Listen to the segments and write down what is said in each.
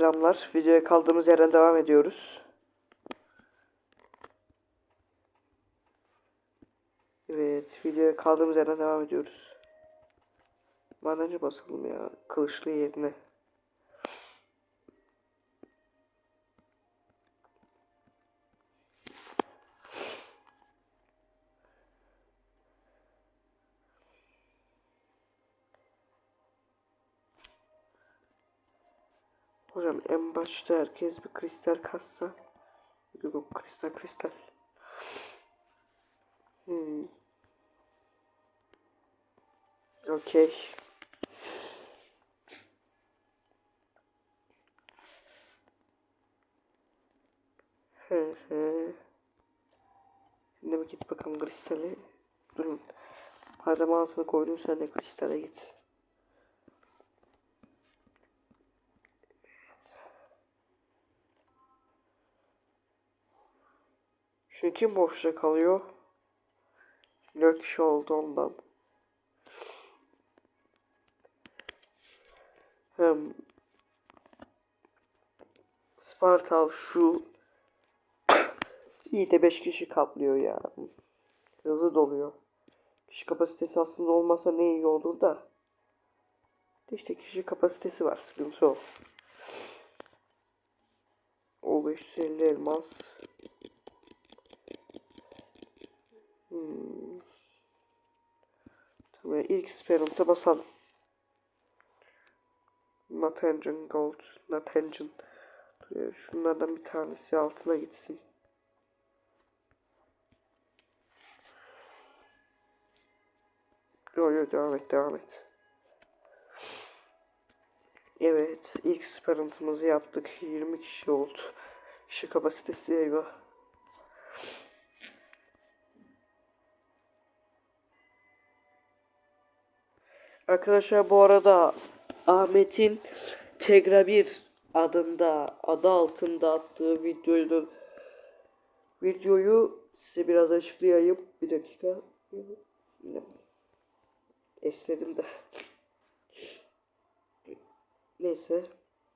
Selamlar. Videoya kaldığımız yerden devam ediyoruz. Evet, videoya kaldığımız yerden devam ediyoruz. Madenci basalım ya, kılıçlı yerine. Hocam en başta herkes bir kristal kassa. Yok kristal kristal. Hmm. Okey. Hı hı. Şimdi bir git bakalım kristali. Durun. Madem ağzına koydun sen de kristale git. Kim boşta kalıyor? Dört kişi oldu ondan. Hem Spartal şu iyi de 5 kişi kaplıyor ya. Hızlı doluyor. Kişi kapasitesi aslında olmasa ne iyi olur da. İşte kişi kapasitesi var. Sıkıntı o. O 550 elmas. Tamam ilk experience'a basalım. Not engine gold. Ee, Şunlardan bir tanesi altına gitsin. Yo yo devam et devam et. Evet ilk experience'ımızı yaptık. 20 kişi oldu. Kişi kapasitesi eyvah. Arkadaşlar bu arada Ahmet'in Tegra 1 adında adı altında attığı videoyu videoyu size biraz açıklayayım. Bir dakika. Esnedim de. Neyse.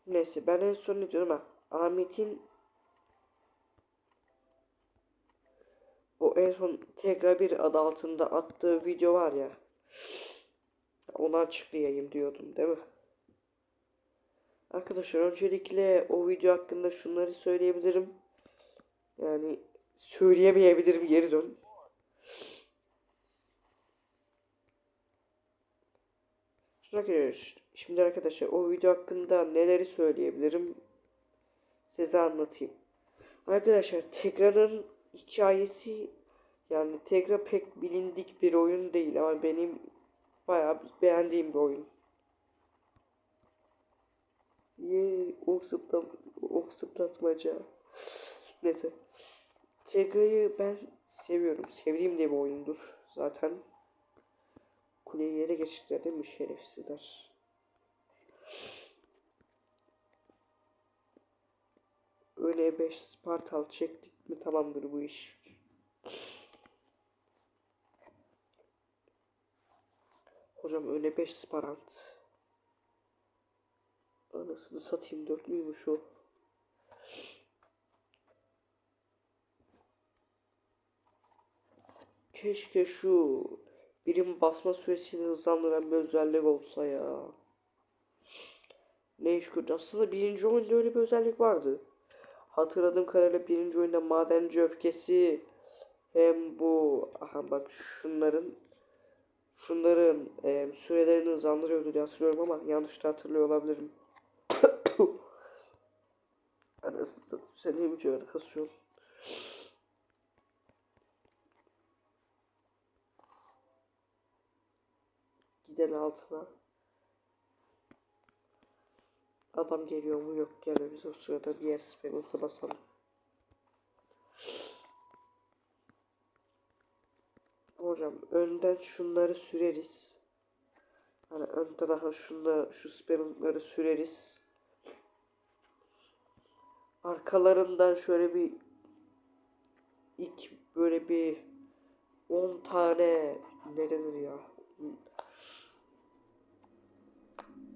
Neyse ben en son ne diyorum ha. Ahmet'in o en son Tegra 1 adı altında attığı video var ya. Onu açıklayayım diyordum değil mi? Arkadaşlar öncelikle o video hakkında şunları söyleyebilirim. Yani söyleyemeyebilirim geri dön. Şimdi arkadaşlar, o video hakkında neleri söyleyebilirim size anlatayım. Arkadaşlar Tegra'nın hikayesi yani Tegra pek bilindik bir oyun değil ama benim bayağı beğendiğim bir oyun. Ye ok zıplam ok zıplatmaca. Neyse. Tegra'yı ben seviyorum. Sevdiğim de bir oyundur zaten. Kuleyi yere geçtikler değil mi şerefsizler? Öyle 5 Spartal çektik mi tamamdır bu iş. Hocam öyle 5 Sparant. Anasını satayım dörtlüymüş o. Keşke şu birim basma süresini hızlandıran bir özellik olsa ya. Ne iş gördü? Aslında birinci oyunda öyle bir özellik vardı. Hatırladığım kadarıyla birinci oyunda madenci öfkesi hem bu aha bak şunların şunların e, sürelerini hızlandırıyordu diye hatırlıyorum ama yanlış da hatırlıyor olabilirim. Anasını sen niye mücevher kasıyorsun? Giden altına. Adam geliyor mu yok gelmiyor biz o sırada diğer spamant'a basalım. Hocam önden şunları süreriz. Hani ön tarafa şunda şu spamant'ları süreriz. Arkalarından şöyle bir ilk böyle bir 10 tane ne denir ya?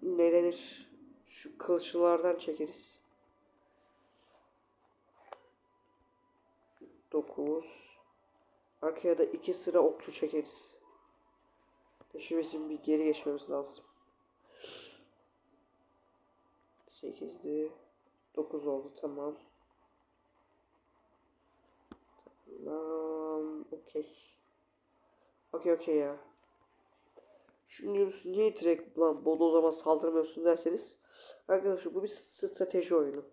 Ne denir? Şu kılıçlılardan çekeriz. 9 Arkaya da iki sıra okçu çekeriz. Bizim bir geri geçmemiz lazım. 8'di. 9 oldu tamam. Tamam. Okey. Okey okey ya. Şimdi diyoruz niye direkt lan bodozlama saldırmıyorsun derseniz. Arkadaşlar bu bir strateji oyunu.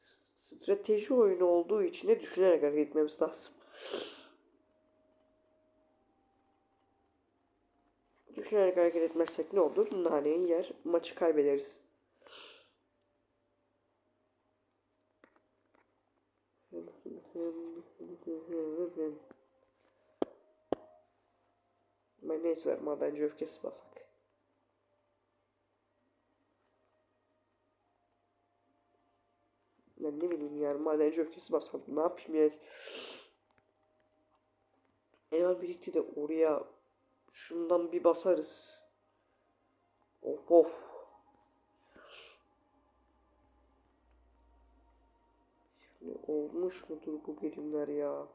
Strateji oyunu olduğu için de düşünerek hareket etmemiz lazım. Düşünerek hareket etmezsek ne olur? Naneyi yer. Maçı kaybederiz. Ben neyse madenci öfkesi basak. Ya ne bileyim yani madenci öfkesi basak. Ne yapayım yani? Eğer birlikte de oraya şundan bir basarız. Of of. Şimdi olmuş mudur bu birimler ya?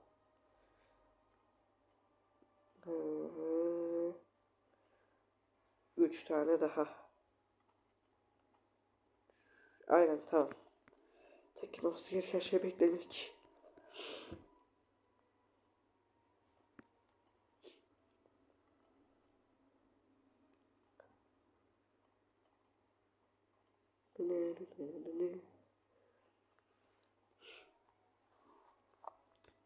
Üç tane daha. Aynen tamam. Tek yapmamız gereken şey beklemek.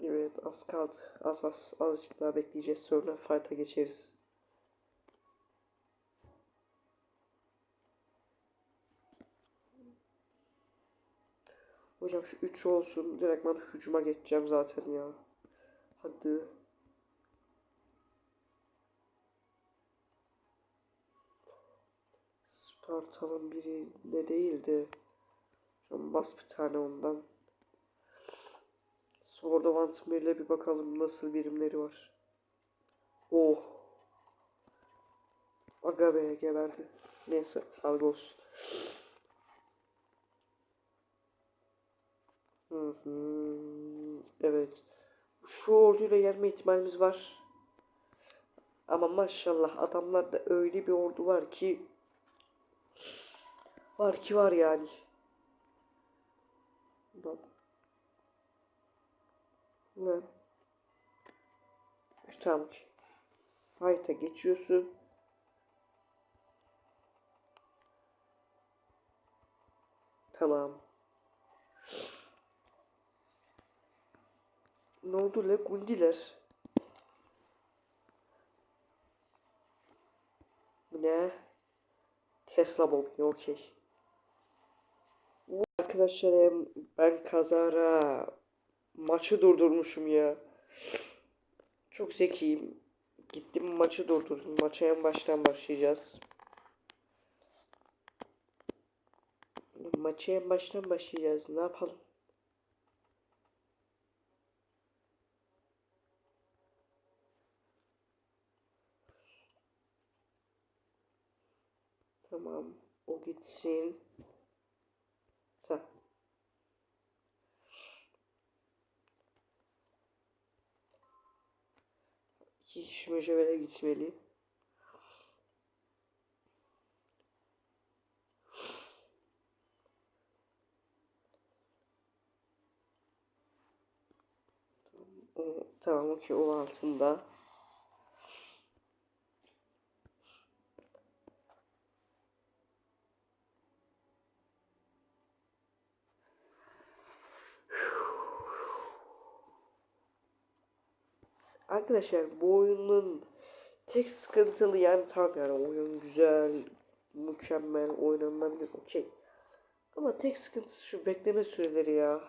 Evet az kaldı. Az az azıcık daha bekleyeceğiz sonra fight'a geçeriz. Hocam şu 3 olsun. Direkt ben hücuma geçeceğim zaten ya. Hadi. Spartal'ın biri ne değildi. Şu bas bir tane ondan. Sword of Antimir'le bir bakalım nasıl birimleri var. Oh. Aga be geberdi. Neyse sağlık olsun. Hı hı. Evet. Şu orduyla yenme ihtimalimiz var. Ama maşallah adamlarda öyle bir ordu var ki var ki var yani. Bak. Ne? Tamam ki. Fight'a geçiyorsun. Tamam. Ne oldu le gundiler? Ne? Tesla bobini okey. Arkadaşlarım ben kazara maçı durdurmuşum ya. Çok zekiyim. Gittim maçı durdurdum. Maça en baştan başlayacağız. Maça en baştan başlayacağız. Ne yapalım? Tamam. O gitsin. Tamam. İki kişi mücevhere gitmeli. O, tamam okey o altında. Arkadaşlar bu oyunun tek sıkıntılı yani tamam yani oyun güzel, mükemmel, oynanabilir okey. Ama tek sıkıntısı şu bekleme süreleri ya.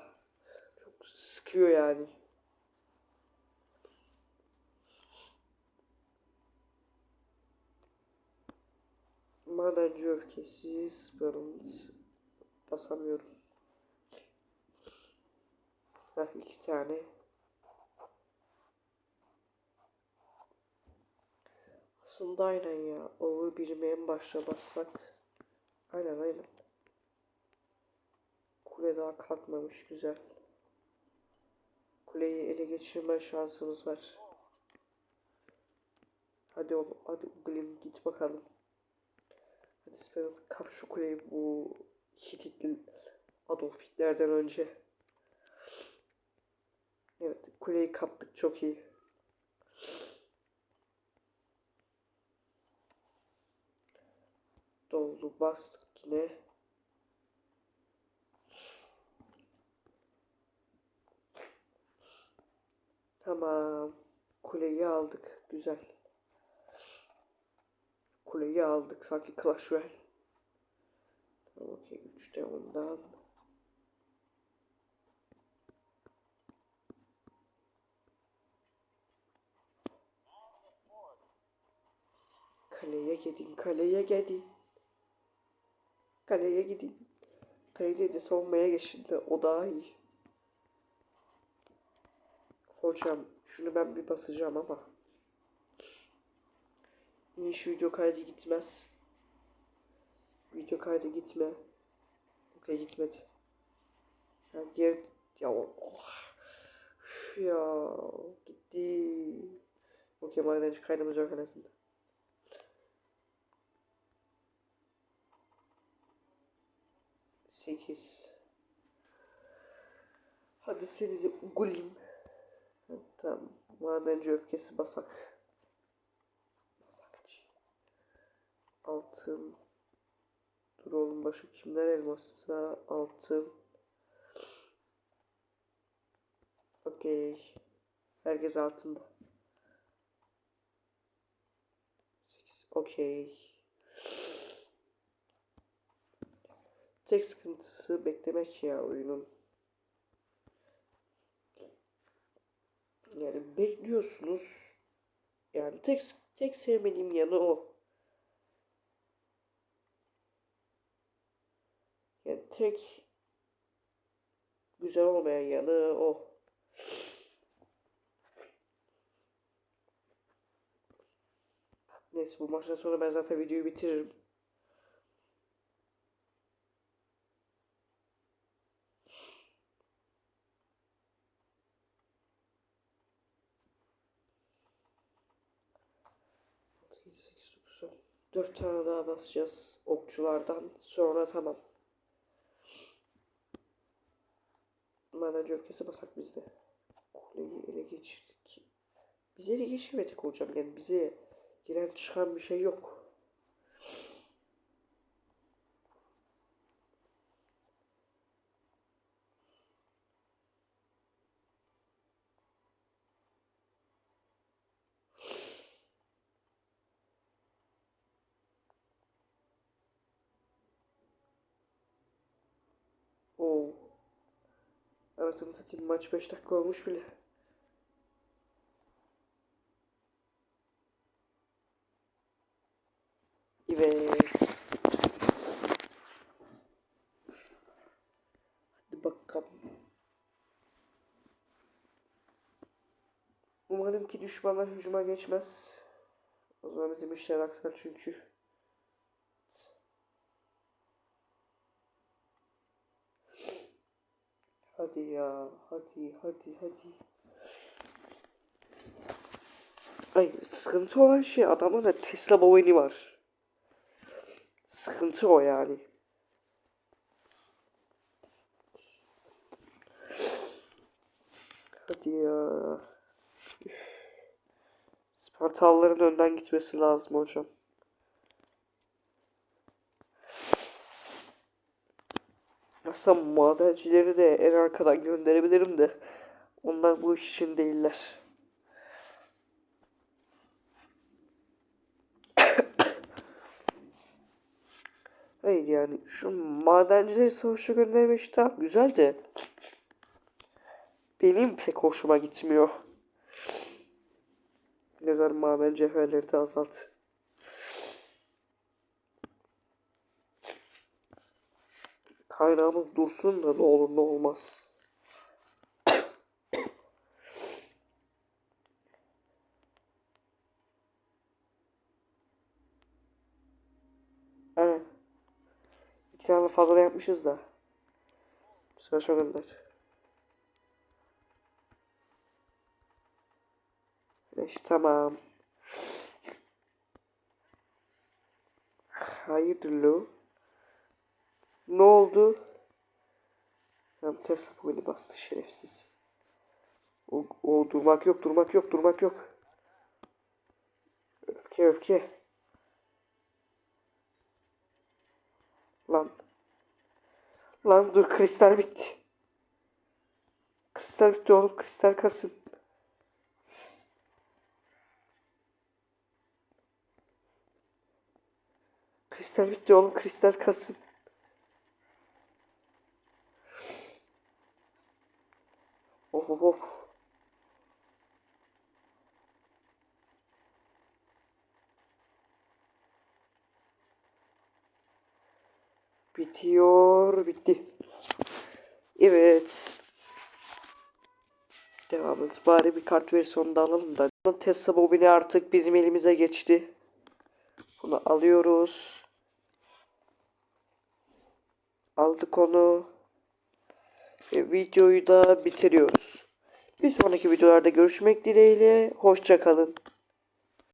Çok sıkıyor yani. Madenci öfkesi, Sparrow's basamıyorum. Heh iki tane. Aslında aynen ya. Over birimi en başta bassak. Aynen aynen. Kule daha kalkmamış güzel. Kuleyi ele geçirme şansımız var. Hadi oğlum hadi Glim git bakalım. Hadi Spenot kap şu kuleyi bu Hititli Adolf Hitler'den önce. Evet kuleyi kaptık çok iyi. Doldu bastık yine. Tamam. Kuleyi aldık. Güzel. Kuleyi aldık. Sanki Clash Royale. Tamam okey. 3'te ondan. Kaleye gidin. Kaleye gidin. Kaleye gideyim. Kale de savunmaya geçildi. O daha iyi. Hocam şunu ben bir basacağım ama. Niye şu video kaydı gitmez? Video kaydı gitme. Okey gitmedi. Ya diğer... Ya oh. Üf ya gitti. Okey madem hiç kaydımız yok en. 8 Hadi senizi gulim. Tamam. Madenci öfkesi basak. Basakçı. Altın. Dur oğlum başı kimler elmasa altın. Okey. Herkes altında. 8. Okey. Tek sıkıntısı beklemek ya oyunun. Yani bekliyorsunuz. Yani tek tek sevmediğim yanı o. Yani tek güzel olmayan yanı o. Neyse bu maçtan sonra ben zaten videoyu bitiririm. 4 tane daha basacağız okçulardan. Sonra tamam. Madenci öfkesi basak bizde. Kuleyi ele geçirdik. Bize ele geçirmedik hocam. Yani bize giren çıkan bir şey yok. Anasını satayım maç 5 dakika olmuş bile. Evet. Hadi bakalım. Umarım ki düşmanlar hücuma geçmez. O zaman bizim işler aksar çünkü. Hadi ya. Hadi hadi hadi. Ay sıkıntı olan şey adamın da Tesla boynu var. Sıkıntı o yani. Hadi ya. Üf. Spartalıların önden gitmesi lazım hocam. Aslında madencileri de en arkadan gönderebilirim de onlar bu iş için değiller. Hayır yani şu madencileri savaşa göndermek işte güzel de benim pek hoşuma gitmiyor. Nezar maden cevherleri de azalt. Kaynağımız dursun da ne olur ne olmaz. Aynen. tane fazla yapmışız da. Sıra şu gönder. Beş tamam. Hayırlı. Ne oldu? Tam ters bugünü bastı şerefsiz. O, o durmak yok durmak yok durmak yok. Öfke öfke. Lan. Lan dur kristal bitti. Kristal bitti oğlum kristal kasın. Kristal bitti oğlum kristal kasın. Of of. Bitiyor. Bitti. Evet. Devam et. Bari bir kart versiyonu da alalım da. Tesla bobini artık bizim elimize geçti. Bunu alıyoruz. Aldık onu. Videoyu da bitiriyoruz. Bir sonraki videolarda görüşmek dileğiyle. Hoşça kalın.